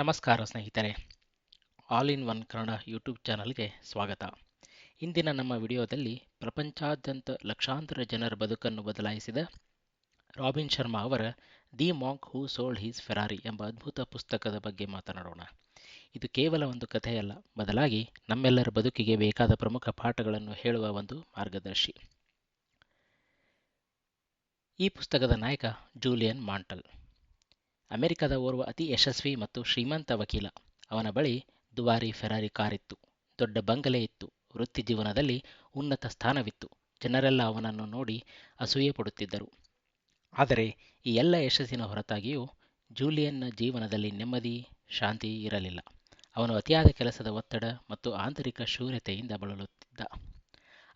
ನಮಸ್ಕಾರ ಸ್ನೇಹಿತರೆ. All in one Kannada YouTube ಚಾನಲ್ಗೆ ಸ್ವಾಗತ. ಇಂದಿನ ನಮ್ಮ ವಿಡಿಯೋದಲ್ಲಿ ಪ್ರಪಂಚಾದ್ಯಂತ ಲಕ್ಷಾಂತರ ಜನರ ಬದುಕನ್ನು ಬದಲಾಯಿಸಿದ ರಾಬಿನ್ ಶರ್ಮಾ ಅವರ the monk who sold his Ferrari ಎಂಬ ಅದ್ಭುತ ಪುಸ್ತಕದ ಬಗ್ಗೆ ಮಾತನಾಡೋಣ. ಇದು ಕೇವಲ ಒಂದು ಕಥೆಯಲ್ಲ, ಬದಲಾಗಿ ನಮ್ಮೆಲ್ಲರ ಬದುಕಿಗೆ ಬೇಕಾದ ಪ್ರಮುಖ ಪಾಠಗಳನ್ನು ಹೇಳುವ ಒಂದು ಮಾರ್ಗದರ್ಶಿ. ಈ ಪುಸ್ತಕದ ನಾಯಕ ಜೂಲಿಯನ್ ಮಾಂಟಲ್. ಅಮೆರಿಕದ ಓರ್ವ ಅತಿ ಯಶಸ್ವಿ ಮತ್ತು ಶ್ರೀಮಂತ ವಕೀಲ. ಅವನ ಬಳಿ ದುಬಾರಿ ಫೆರಾರಿ ಕಾರಿತ್ತು. ದೊಡ್ಡ ಬಂಗಲೆ ಇತ್ತು. ವೃತ್ತಿ ಜೀವನದಲ್ಲಿ ಉನ್ನತ ಸ್ಥಾನವಿತ್ತು. ಜನರೆಲ್ಲ ಅವನನ್ನು ನೋಡಿ ಅಸೂಯೆ ಪಡುತ್ತಿದ್ದರು. ಆದರೆ ಈ ಎಲ್ಲ ಯಶಸ್ಸಿನ ಹೊರತಾಗಿಯೂ ಜೂಲಿಯನ್ನ ಜೀವನದಲ್ಲಿ ನೆಮ್ಮದಿ, ಶಾಂತಿ ಇರಲಿಲ್ಲ. ಅವನು ಅತಿಯಾದ ಕೆಲಸದ ಒತ್ತಡ ಮತ್ತು ಆಂತರಿಕ ಶೂನ್ಯತೆಯಿಂದ ಬಳಲುತ್ತಿದ್ದ.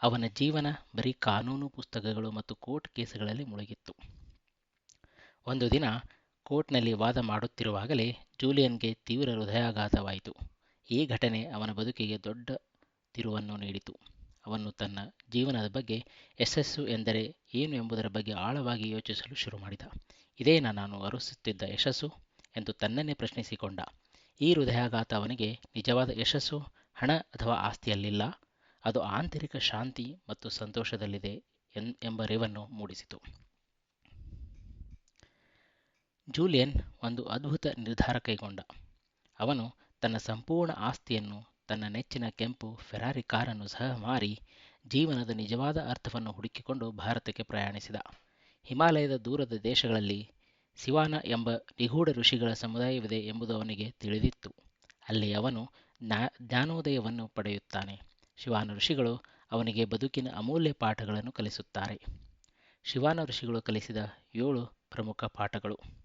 ಅವನ ಜೀವನ ಬರೀ ಕಾನೂನು ಪುಸ್ತಕಗಳು ಮತ್ತು ಕೋರ್ಟ್ ಕೇಸುಗಳಲ್ಲಿ ಮುಳುಗಿತ್ತು. ಒಂದು ದಿನ ಕೋರ್ಟ್ನಲ್ಲಿ ವಾದ ಮಾಡುತ್ತಿರುವಾಗಲೇ ಜೂಲಿಯನ್ಗೆ ತೀವ್ರ ಹೃದಯಾಘಾತವಾಯಿತು. ಈ ಘಟನೆ ಅವನ ಬದುಕಿಗೆ ದೊಡ್ಡ ತಿರುವನ್ನು ನೀಡಿತು. ಅವನು ತನ್ನ ಜೀವನದ ಬಗ್ಗೆ ಯಶಸ್ಸು ಎಂದರೆ ಏನು ಎಂಬುದರ ಬಗ್ಗೆ ಆಳವಾಗಿ ಯೋಚಿಸಲು ಶುರು ಮಾಡಿದ. ಇದೇನಾ ನಾನು ಅರಸುತ್ತಿದ್ದ ಯಶಸ್ಸು ಎಂದು ತನ್ನನ್ನೇ ಪ್ರಶ್ನಿಸಿಕೊಂಡ. ಈ ಹೃದಯಾಘಾತ ಅವನಿಗೆ ನಿಜವಾದ ಯಶಸ್ಸು, ಹಣ ಅಥವಾ ಆಸ್ತಿಯಲ್ಲಿಲ್ಲ. ಅದು ಆಂತರಿಕ ಶಾಂತಿ ಮತ್ತು ಸಂತೋಷದಲ್ಲಿದೆ ಎಂಬ ಅರಿವನ್ನು ಮೂಡಿಸಿತು. ಜೂಲಿಯನ್ ಒಂದು ಅದ್ಭುತ ನಿರ್ಧಾರ ಕೈಗೊಂಡ. ಅವನು ತನ್ನ ಸಂಪೂರ್ಣ ಆಸ್ತಿಯನ್ನು, ತನ್ನ ನೆಚ್ಚಿನ ಕೆಂಪು ಫೆರಾರಿ ಕಾರನ್ನು ಸಹ ಮಾರಿ ಜೀವನದ ನಿಜವಾದ ಅರ್ಥವನ್ನು ಹುಡುಕಿಕೊಂಡು ಭಾರತಕ್ಕೆ ಪ್ರಯಾಣಿಸಿದ. ಹಿಮಾಲಯದ ದೂರದ ದೇಶಗಳಲ್ಲಿ ಸಿವಾನ ಎಂಬ ನಿಗೂಢ ಋಷಿಗಳ ಸಮುದಾಯವಿದೆ ಎಂಬುದು ಅವನಿಗೆ ತಿಳಿದಿತ್ತು. ಅಲ್ಲಿ ಅವನು ಜ್ಞಾನೋದಯವನ್ನು ಪಡೆಯುತ್ತಾನೆ. ಶಿವಾನ ಋಷಿಗಳು ಅವನಿಗೆ ಬದುಕಿನ ಅಮೂಲ್ಯ ಪಾಠಗಳನ್ನು ಕಲಿಸುತ್ತಾರೆ. ಶಿವಾನ ಋಷಿಗಳು ಕಲಿಸಿದ ಏಳು ಪ್ರಮುಖ ಪಾಠಗಳು.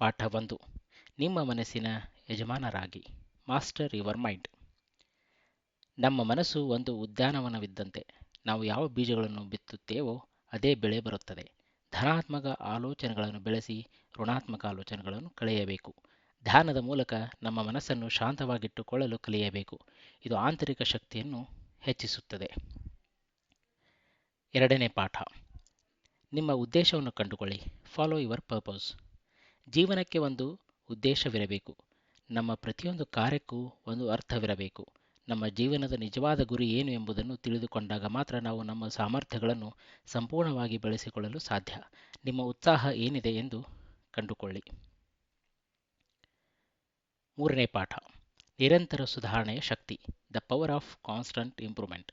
ಪಾಠ ಒಂದು. ನಿಮ್ಮ ಮನಸ್ಸಿನ ಯಜಮಾನರಾಗಿ. Master your mind. ನಮ್ಮ ಮನಸ್ಸು ಒಂದು ಉದ್ಯಾನವನವಿದ್ದಂತೆ ನಾವು ಯಾವ ಬೀಜಗಳನ್ನು ಬಿತ್ತುತ್ತೇವೋ ಅದೇ ಬೆಳೆ ಬರುತ್ತದೆ. ಧನಾತ್ಮಕ ಆಲೋಚನೆಗಳನ್ನು ಬೆಳೆಸಿ ಋಣಾತ್ಮಕ ಆಲೋಚನೆಗಳನ್ನು ಕಳೆಯಬೇಕು. ಧ್ಯಾನದ ಮೂಲಕ ನಮ್ಮ ಮನಸ್ಸನ್ನು ಶಾಂತವಾಗಿಟ್ಟುಕೊಳ್ಳಲು ಕಲಿಯಬೇಕು. ಇದು ಆಂತರಿಕ ಶಕ್ತಿಯನ್ನು ಹೆಚ್ಚಿಸುತ್ತದೆ. ಎರಡನೇ ಪಾಠ. ನಿಮ್ಮ ಉದ್ದೇಶವನ್ನು ಕಂಡುಕೊಳ್ಳಿ. ಫಾಲೋ ಯುವರ್ ಪರ್ಪಸ್ ಜೀವನಕ್ಕೆ ಒಂದು ಉದ್ದೇಶವಿರಬೇಕು. ನಮ್ಮ ಪ್ರತಿಯೊಂದು ಕಾರ್ಯಕ್ಕೂ ಒಂದು ಅರ್ಥವಿರಬೇಕು. ನಮ್ಮ ಜೀವನದ ನಿಜವಾದ ಗುರಿ ಏನು ಎಂಬುದನ್ನು ತಿಳಿದುಕೊಂಡಾಗ ಮಾತ್ರ ನಾವು ನಮ್ಮ ಸಾಮರ್ಥ್ಯಗಳನ್ನು ಸಂಪೂರ್ಣವಾಗಿ ಬೆಳೆಸಿಕೊಳ್ಳಲು ಸಾಧ್ಯ. ನಿಮ್ಮ ಉತ್ಸಾಹ ಏನಿದೆ ಎಂದು ಕಂಡುಕೊಳ್ಳಿ. ಮೂರನೇ ಪಾಠ. ನಿರಂತರ ಸುಧಾರಣೆಯ ಶಕ್ತಿ, the power of constant improvement.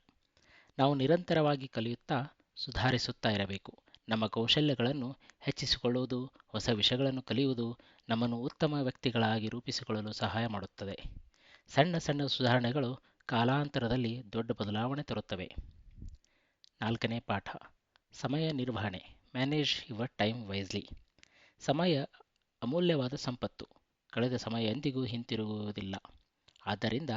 ನಾವು ನಿರಂತರವಾಗಿ ಕಲಿಯುತ್ತಾ ಸುಧಾರಿಸುತ್ತಾ ಇರಬೇಕು. ನಮ್ಮ ಕೌಶಲ್ಯಗಳನ್ನು ಹೆಚ್ಚಿಸಿಕೊಳ್ಳುವುದು, ಹೊಸ ವಿಷಯಗಳನ್ನು ಕಲಿಯುವುದು ನಮ್ಮನ್ನು ಉತ್ತಮ ವ್ಯಕ್ತಿಗಳಾಗಿ ರೂಪಿಸಿಕೊಳ್ಳಲು ಸಹಾಯ ಮಾಡುತ್ತದೆ. ಸಣ್ಣ ಸಣ್ಣ ಸುಧಾರಣೆಗಳು ಕಾಲಾಂತರದಲ್ಲಿ ದೊಡ್ಡ ಬದಲಾವಣೆ ತರುತ್ತವೆ. ನಾಲ್ಕನೇ ಪಾಠ, ಸಮಯ ನಿರ್ವಹಣೆ ಮ್ಯಾನೇಜ್ ಯುವರ್ ಟೈಮ್ ವೈಸ್ಲಿ ಸಮಯ ಅಮೂಲ್ಯವಾದ ಸಂಪತ್ತು, ಕಳೆದ ಸಮಯ ಎಂದಿಗೂ ಹಿಂತಿರುಗುವುದಿಲ್ಲ. ಆದ್ದರಿಂದ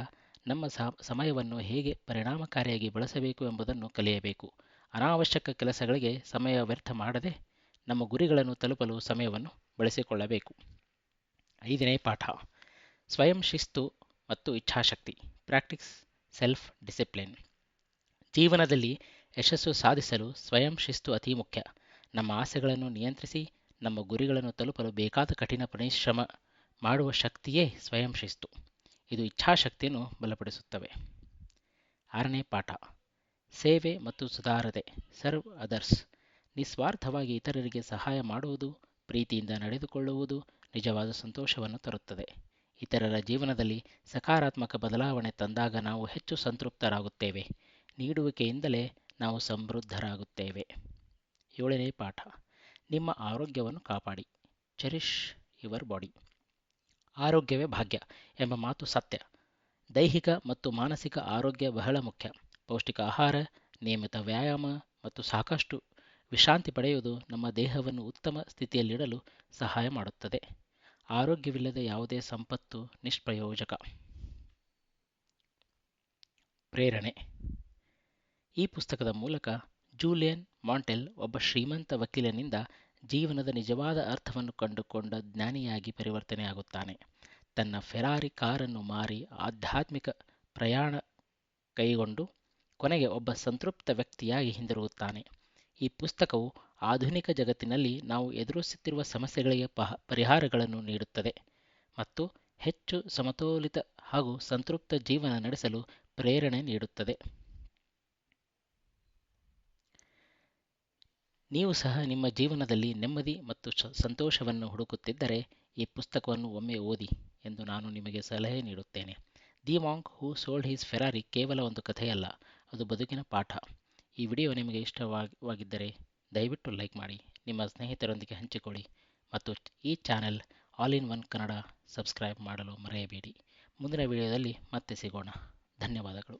ನಮ್ಮ ಸಮಯವನ್ನು ಹೇಗೆ ಪರಿಣಾಮಕಾರಿಯಾಗಿ ಬಳಸಬೇಕು ಎಂಬುದನ್ನು ಕಲಿಯಬೇಕು. ಅನಾವಶ್ಯಕ ಕೆಲಸಗಳಿಗೆ ಸಮಯ ವ್ಯರ್ಥ ಮಾಡದೆ ನಮ್ಮ ಗುರಿಗಳನ್ನು ತಲುಪಲು ಸಮಯವನ್ನು ಬಳಸಿಕೊಳ್ಳಬೇಕು. ಐದನೇ ಪಾಠ. ಸ್ವಯಂ ಶಿಸ್ತು ಮತ್ತು ಇಚ್ಛಾಶಕ್ತಿ. Practice, self discipline. ಜೀವನದಲ್ಲಿ ಯಶಸ್ಸು ಸಾಧಿಸಲು ಸ್ವಯಂ ಶಿಸ್ತು ಅತಿ ಮುಖ್ಯ. ನಮ್ಮ ಆಸೆಗಳನ್ನು ನಿಯಂತ್ರಿಸಿ, ನಮ್ಮ ಗುರಿಗಳನ್ನು ತಲುಪಲು ಬೇಕಾದ ಕಠಿಣ ಪರಿಶ್ರಮ ಮಾಡುವ ಶಕ್ತಿಯೇ ಸ್ವಯಂ ಶಿಸ್ತು. ಇದು ಇಚ್ಛಾಶಕ್ತಿಯನ್ನು ಬಲಪಡಿಸುತ್ತವೆ. ಆರನೇ ಪಾಠ. ಸೇವೆ ಮತ್ತು ಸುಧಾರದೆ, ಸರ್ವ್ ಅದರ್ಸ್, ನಿಸ್ವಾರ್ಥವಾಗಿ ಇತರರಿಗೆ ಸಹಾಯ ಮಾಡುವುದು, ಪ್ರೀತಿಯಿಂದ ನಡೆದುಕೊಳ್ಳುವುದು ನಿಜವಾದ ಸಂತೋಷವನ್ನು ತರುತ್ತದೆ. ಇತರರ ಜೀವನದಲ್ಲಿ ಸಕಾರಾತ್ಮಕ ಬದಲಾವಣೆ ತಂದಾಗ ನಾವು ಹೆಚ್ಚು ಸಂತೃಪ್ತರಾಗುತ್ತೇವೆ. ನೀಡುವಿಕೆಯಿಂದಲೇ ನಾವು ಸಮೃದ್ಧರಾಗುತ್ತೇವೆ. ಏಳನೇ ಪಾಠ, ನಿಮ್ಮ ಆರೋಗ್ಯವನ್ನು ಕಾಪಾಡಿ. Cherish your body. ಆರೋಗ್ಯವೇ ಭಾಗ್ಯ ಎಂಬ ಮಾತು ಸತ್ಯ. ದೈಹಿಕ ಮತ್ತು ಮಾನಸಿಕ ಆರೋಗ್ಯ ಬಹಳ ಮುಖ್ಯ. ಪೌಷ್ಟಿಕ ಆಹಾರ ನಿಯಮಿತ ವ್ಯಾಯಾಮ ಮತ್ತು ಸಾಕಷ್ಟು ವಿಶ್ರಾಂತಿ ಪಡೆಯುವುದು ನಮ್ಮ ದೇಹವನ್ನು ಉತ್ತಮ ಸ್ಥಿತಿಯಲ್ಲಿಡಲು ಸಹಾಯ ಮಾಡುತ್ತದೆ. ಆರೋಗ್ಯವಿಲ್ಲದ ಯಾವುದೇ ಸಂಪತ್ತು ನಿಷ್ಪ್ರಯೋಜಕ. ಪ್ರೇರಣೆ. ಈ ಪುಸ್ತಕದ ಮೂಲಕ ಜೂಲಿಯನ್ ಮಾಂಟೆಲ್ ಒಬ್ಬ ಶ್ರೀಮಂತ ವಕೀಲನಿಂದ ಜೀವನದ ನಿಜವಾದ ಅರ್ಥವನ್ನು ಕಂಡುಕೊಂಡ ಜ್ಞಾನಿಯಾಗಿ ಪರಿವರ್ತನೆಯಾಗುತ್ತಾನೆ. ತನ್ನ ಫೆರಾರಿ ಕಾರನ್ನು ಮಾರಿ ಆಧ್ಯಾತ್ಮಿಕ ಪ್ರಯಾಣ ಕೈಗೊಂಡು ಕೊನೆಗೆ ಒಬ್ಬ ಸಂತೃಪ್ತ ವ್ಯಕ್ತಿಯಾಗಿ ಹಿಂದಿರುಗುತ್ತಾನೆ. ಈ ಪುಸ್ತಕವು ಆಧುನಿಕ ಜಗತ್ತಿನಲ್ಲಿ ನಾವು ಎದುರಿಸುತ್ತಿರುವ ಸಮಸ್ಯೆಗಳಿಗೆ ಪಹ, ಪರಿಹಾರಗಳನ್ನು ನೀಡುತ್ತದೆ ಮತ್ತು ಹೆಚ್ಚು ಸಮತೋಲಿತ ಹಾಗೂ ಸಂತೃಪ್ತ ಜೀವನ ನಡೆಸಲು ಪ್ರೇರಣೆ ನೀಡುತ್ತದೆ. ನೀವು ಸಹ ನಿಮ್ಮ ಜೀವನದಲ್ಲಿ ನೆಮ್ಮದಿ ಮತ್ತು ಸಂತೋಷವನ್ನು ಹುಡುಕುತ್ತಿದ್ದರೆ ಈ ಪುಸ್ತಕವನ್ನು ಒಮ್ಮೆ ಓದಿ ಎಂದು ನಾನು ನಿಮಗೆ ಸಲಹೆ ನೀಡುತ್ತೇನೆ. The monk who sold his Ferrari ಕೇವಲ ಒಂದು ಕಥೆಯಲ್ಲ ಅದು ಬದುಕಿನ ಪಾಠ. ಈ ವಿಡಿಯೋ ನಿಮಗೆ ಇಷ್ಟವಾಗಿದ್ದರೆ ದಯವಿಟ್ಟು ಲೈಕ್ ಮಾಡಿ, ನಿಮ್ಮ ಸ್ನೇಹಿತರೊಂದಿಗೆ ಹಂಚಿಕೊಳ್ಳಿ ಮತ್ತು ಈ channel all in one Kannada subscribe ಮಾಡಲು ಮರೆಯಬೇಡಿ. ಮುಂದಿನ ವಿಡಿಯೋದಲ್ಲಿ ಮತ್ತೆ ಸಿಗೋಣ. ಧನ್ಯವಾದಗಳು.